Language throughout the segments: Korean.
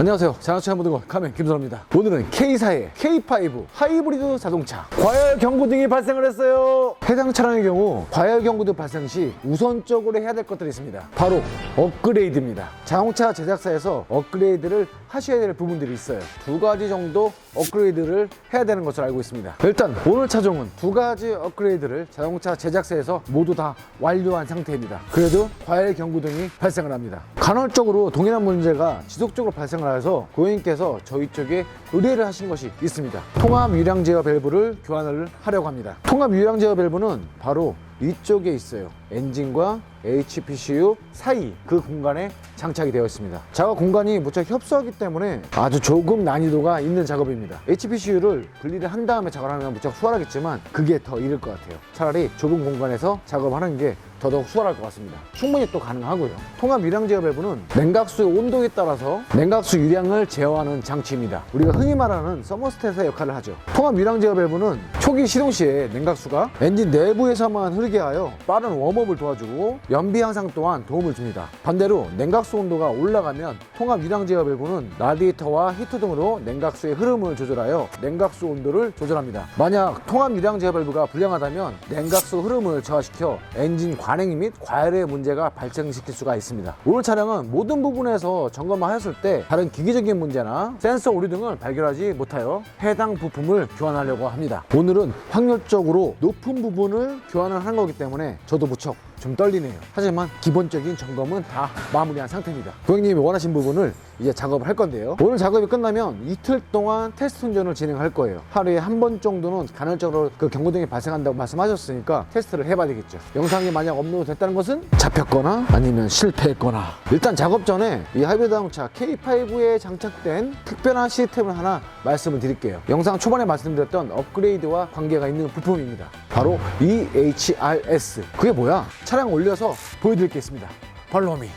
안녕하세요. 자동차 모든 것 카멘 김선호입니다. 오늘은 K사의 K5 하이브리드 자동차 과열 경고 등이 발생을 했어요. 해당 차량의 경우 과열 경고등 발생 시 우선적으로 해야 될 것들이 있습니다. 바로 업그레이드입니다. 자동차 제작사에서 업그레이드를 하셔야 될 부분들이 있어요. 두 가지 정도 업그레이드를 해야 되는 것으로 알고 있습니다. 일단 오늘 차종은 두 가지 업그레이드를 자동차 제작사에서 모두 다 완료한 상태입니다. 그래도 과열 경고 등이 발생을 합니다. 간헐적으로 동일한 문제가 지속적으로 발생을 해서 고객님께서 저희 쪽에 의뢰를 하신 것이 있습니다. 통합 유량 제어 밸브를 교환을 하려고 합니다. 통합 유량 제어 밸브는 바로 이쪽에 있어요. 엔진과 HPCU 사이 그 공간에 장착이 되어 있습니다. 작업 공간이 무척 협소하기 때문에 아주 조금 난이도가 있는 작업입니다. HPCU를 분리를 한 다음에 작업을 하면 무척 수월하겠지만 그게 더 이를 것 같아요. 차라리 좁은 공간에서 작업하는 게 더더욱 수월할 것 같습니다. 충분히 또 가능하고요. 통합 유량 제어 밸브는 냉각수의 온도에 따라서 냉각수 유량을 제어하는 장치입니다. 우리가 흔히 말하는 서머스탯의 역할을 하죠. 통합 유량 제어 밸브는 초기 시동 시에 냉각수가 엔진 내부에서만 흐르게 하여 빠른 웜업을 도와주고 연비 향상 또한 도움을 줍니다. 반대로 냉각수 온도가 올라가면 통합 유량 제어 밸브는 라디에이터와 히터 등으로 냉각수의 흐름을 조절하여 냉각수 온도를 조절합니다. 만약 통합 유량 제어 밸브가 불량하다면 냉각수 흐름을 저하시켜 엔진 관행 및 과열의 문제가 발생시킬 수가 있습니다. 오늘 차량은 모든 부분에서 점검을 하였을 때 다른 기기적인 문제나 센서 오류 등을 발견하지 못하여 해당 부품을 교환하려고 합니다. 오늘은 확률적으로 높은 부분을 교환을 한 거기 때문에 저도 무척 좀 떨리네요. 하지만 기본적인 점검은 다 마무리한 상태입니다. 고객님이 원하신 부분을 이제 작업을 할 건데요. 오늘 작업이 끝나면 이틀 동안 테스트 운전을 진행할 거예요. 하루에 한 번 정도는 간헐적으로 그 경고등이 발생한다고 말씀하셨으니까 테스트를 해봐야 되겠죠. 영상이 만약 업로드 됐다는 것은 잡혔거나 아니면 실패했거나 일단 작업 전에 이 하이브리드 자동차 K5에 장착된 특별한 시스템을 하나 말씀을 드릴게요. 영상 초반에 말씀드렸던 업그레이드와 관계가 있는 부품입니다. 바로 EHRS. 그게 뭐야? 차량 올려서 보여드리겠습니다. 팔로미.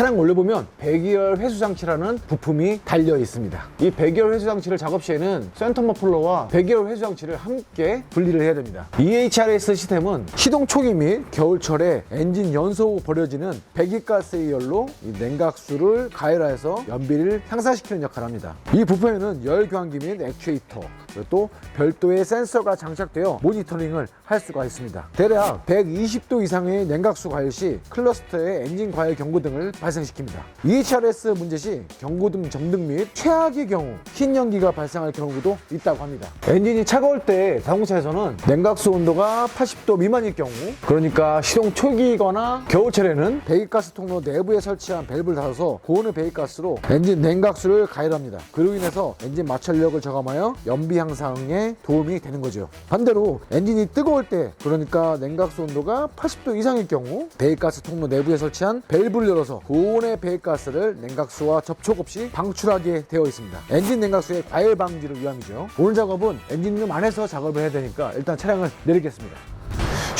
차량 올려보면 배기열 회수 장치라는 부품이 달려 있습니다. 이 배기열 회수 장치를 작업 시에는 센터 머플러와 배기열 회수 장치를 함께 분리를 해야 됩니다. EHRS 시스템은 시동 초기 및 겨울철에 엔진 연소 후 버려지는 배기가스의 열로 이 냉각수를 가열하여서 연비를 향상시키는 역할을 합니다. 이 부품에는 열 교환기 및 액추에이터 그리고 또 별도의 센서가 장착되어 모니터링을 할 수가 있습니다. 대략 120도 이상의 냉각수 과열 시 클러스터의 엔진 과열 경고 등을 발 생시킵니다. EHRS 문제 시 경고등 정등 및 최악의 경우 흰 연기가 발생할 경우도 있다고 합니다. 엔진이 차가울 때 자동차에서는 냉각수 온도가 80도 미만일 경우 그러니까 시동 초기이거나 겨울철에는 배기가스 통로 내부에 설치한 밸브를 닫아서 고온의 배기가스로 엔진 냉각수를 가열합니다. 그로 인해서 엔진 마찰력을 저감하여 연비 향상에 도움이 되는 거죠. 반대로 엔진이 뜨거울 때 그러니까 냉각수 온도가 80도 이상일 경우 배기가스 통로 내부에 설치한 밸브를 열어서 고온의 배기가스를 냉각수와 접촉 없이 방출하게 되어 있습니다. 엔진 냉각수의 과열 방지를 위함이죠. 오늘 작업은 엔진룸 안에서 작업을 해야 되니까 일단 차량을 내리겠습니다.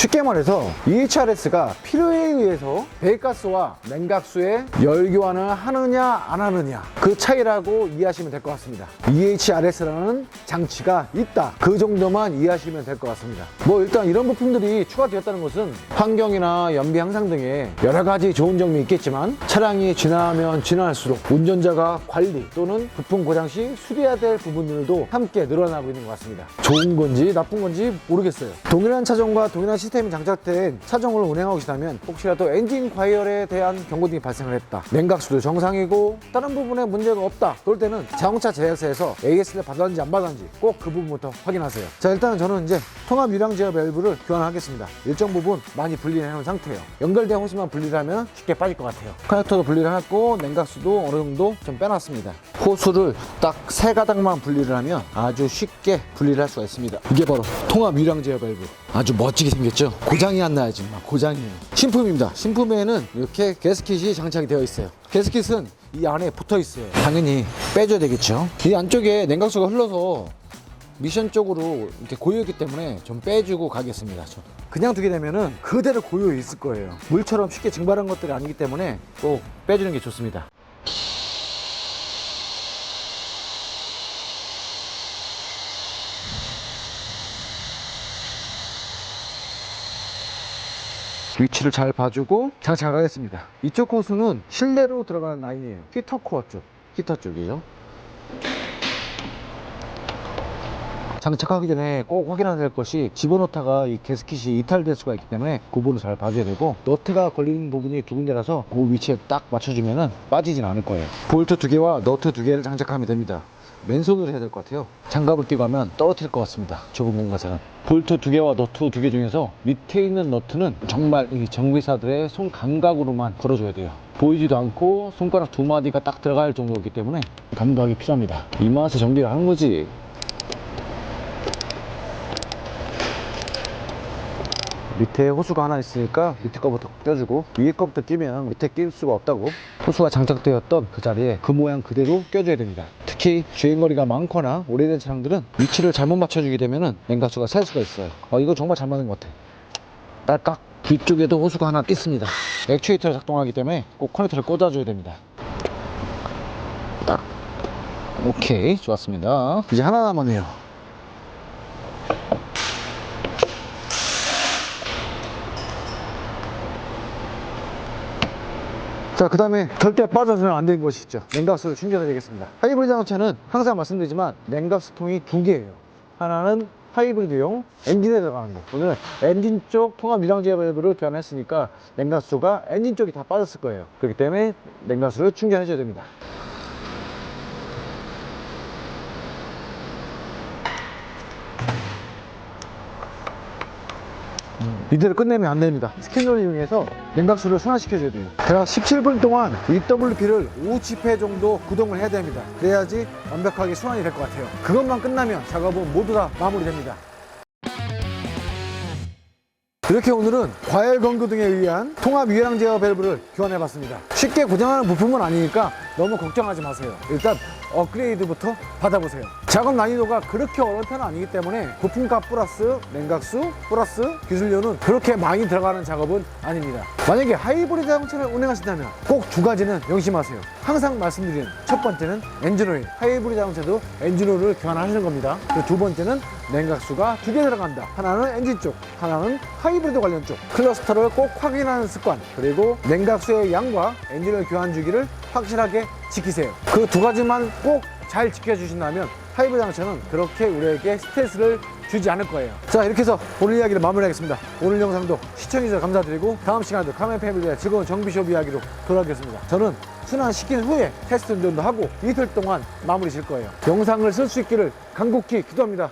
쉽게 말해서 EHRS가 필요에 의해서 배가스와 냉각수의 열 교환을 하느냐 안 하느냐 그 차이라고 이해하시면 될 것 같습니다. EHRS라는 장치가 있다. 그 정도만 이해하시면 될 것 같습니다. 뭐 일단 이런 부품들이 추가되었다는 것은 환경이나 연비 향상 등의 여러 가지 좋은 점이 있겠지만 차량이 지나면 지날수록 운전자가 관리 또는 부품 고장 시 수리해야 될 부분들도 함께 늘어나고 있는 것 같습니다. 좋은 건지 나쁜 건지 모르겠어요. 동일한 차종과 동일한 시스템이 장착된 차종을 운행하고 계시다면 혹시라도 엔진 과열에 대한 경고등이 발생을 했다. 냉각수도 정상이고 다른 부분에 문제가 없다. 그럴 때는 자동차 제작사에서 AS를 받았는지 안 받았는지 꼭 그 부분부터 확인하세요. 자 일단은 저는 이제 통합 유량 제어 밸브를 교환하겠습니다. 일정 부분 많이 분리해 놓은 상태예요. 연결된 호스만 분리를 하면 쉽게 빠질 것 같아요. 커넥터도 분리를 했고 냉각수도 어느 정도 좀 빼놨습니다. 호수를 딱 세 가닥만 분리를 하면 아주 쉽게 분리를 할 수가 있습니다. 이게 바로 통합 유량 제어 밸브. 아주 멋지게 생겼죠? 고장이 안 나야지. 막 고장이에요. 신품입니다. 신품에는 이렇게 게스킷이 장착이 되어 있어요. 게스킷은 이 안에 붙어 있어요. 당연히 빼줘야 되겠죠. 이 안쪽에 냉각수가 흘러서 미션 쪽으로 이렇게 고여있기 때문에 좀 빼주고 가겠습니다. 좀. 그냥 두게 되면은 그대로 고여 있을 거예요. 물처럼 쉽게 증발한 것들이 아니기 때문에 꼭 빼주는 게 좋습니다. 위치를 잘 봐주고 장착하겠습니다. 이쪽 호수는 실내로 들어가는 라인이에요. 히터 코어 쪽, 히터 쪽이에요. 장착하기 전에 꼭 확인해야 될 것이 집어넣다가 이 게스킷이 이탈될 수가 있기 때문에 그 부분을 잘 봐줘야 되고 너트가 걸리는 부분이 두 군데라서 그 위치에 딱 맞춰주면 빠지진 않을 거예요 볼트 두 개와 너트 두 개를 장착하면 됩니다 맨손으로 해야 될 것 같아요. 장갑을 끼고 하면 떨어뜨릴 것 같습니다. 좁은 공간에서는. 볼트 두 개와 너트 두 개 중에서 밑에 있는 너트는 정말 이 정비사들의 손 감각으로만 걸어줘야 돼요. 보이지도 않고 손가락 두 마디가 딱 들어갈 정도이기 때문에 감각이 필요합니다. 이 맛에 정비를 하는 거지 밑에 호수가 하나 있으니까 밑에 거부터 껴주고 위에 거부터 끼면 밑에 낄 수가 없다고. 호수가 장착되었던 그 자리에 그 모양 그대로 껴줘야 됩니다. 특히 주행거리가 많거나 오래된 차량들은 위치를 잘못 맞춰주게 되면 냉각수가 살 수가 있어요. 어, 이거 정말 잘 맞는 것 같아. 딸깍. 뒤쪽에도 호수가 하나 있습니다. 액추에이터가 작동하기 때문에 꼭 커넥터를 꽂아줘야 됩니다. 딱. 오케이. 좋았습니다. 이제 하나 남았네요 자, 그 다음에 절대 빠져서는 안 되는 것이 있죠. 냉각수를 충전해 되겠습니다. 하이브리드 자동차는 항상 말씀드리지만 냉각수통이 두 개예요. 하나는 하이브리드용 엔진에 들어가는 거. 오늘 엔진 쪽 통합 유량제 밸브를 교환했으니까 냉각수가 엔진 쪽이 다 빠졌을 거예요. 그렇기 때문에 냉각수를 충전해 줘야 됩니다. 이대로 끝내면 안 됩니다. 스캐너를 이용해서 냉각수를 순환시켜줘야 돼요. 제가 17분 동안 EWP를 50회 정도 구동을 해야 됩니다. 그래야지 완벽하게 순환이 될 것 같아요. 그것만 끝나면 작업은 모두 다 마무리됩니다. 이렇게 오늘은 과열 건조 등에 의한 통합 유해랑 제어 밸브를 교환해 봤습니다. 쉽게 고장하는 부품은 아니니까 너무 걱정하지 마세요. 일단 업그레이드부터 받아보세요. 작업 난이도가 그렇게 어려운 편은 아니기 때문에 부품값 플러스 냉각수 플러스 기술료는 그렇게 많이 들어가는 작업은 아닙니다. 만약에 하이브리드 자동차를 운행하신다면 꼭 두 가지는 명심하세요. 항상 말씀드리는 첫 번째는 엔진오일. 하이브리드 자동차도 엔진오일을 교환하시는 겁니다. 두 번째는 냉각수가 두 개 들어간다. 하나는 엔진 쪽, 하나는 하이브리드 관련 쪽. 클러스터를 꼭 확인하는 습관. 그리고 냉각수의 양과 엔진오일 교환 주기를 확실하게 지키세요. 그 두 가지만 꼭 잘 지켜주신다면 하이브리드 자동차는 그렇게 우리에게 스트레스를 주지 않을 거예요. 자, 이렇게 해서 오늘 이야기를 마무리하겠습니다. 오늘 영상도 시청해주셔서 감사드리고 다음 시간에도 카멘 패밀리의 즐거운 정비숍 이야기로 돌아오겠습니다. 저는 순환시킨 후에 테스트 운전도 하고 이틀 동안 마무리 질 거예요. 영상을 쓸 수 있기를 간곡히 기도합니다.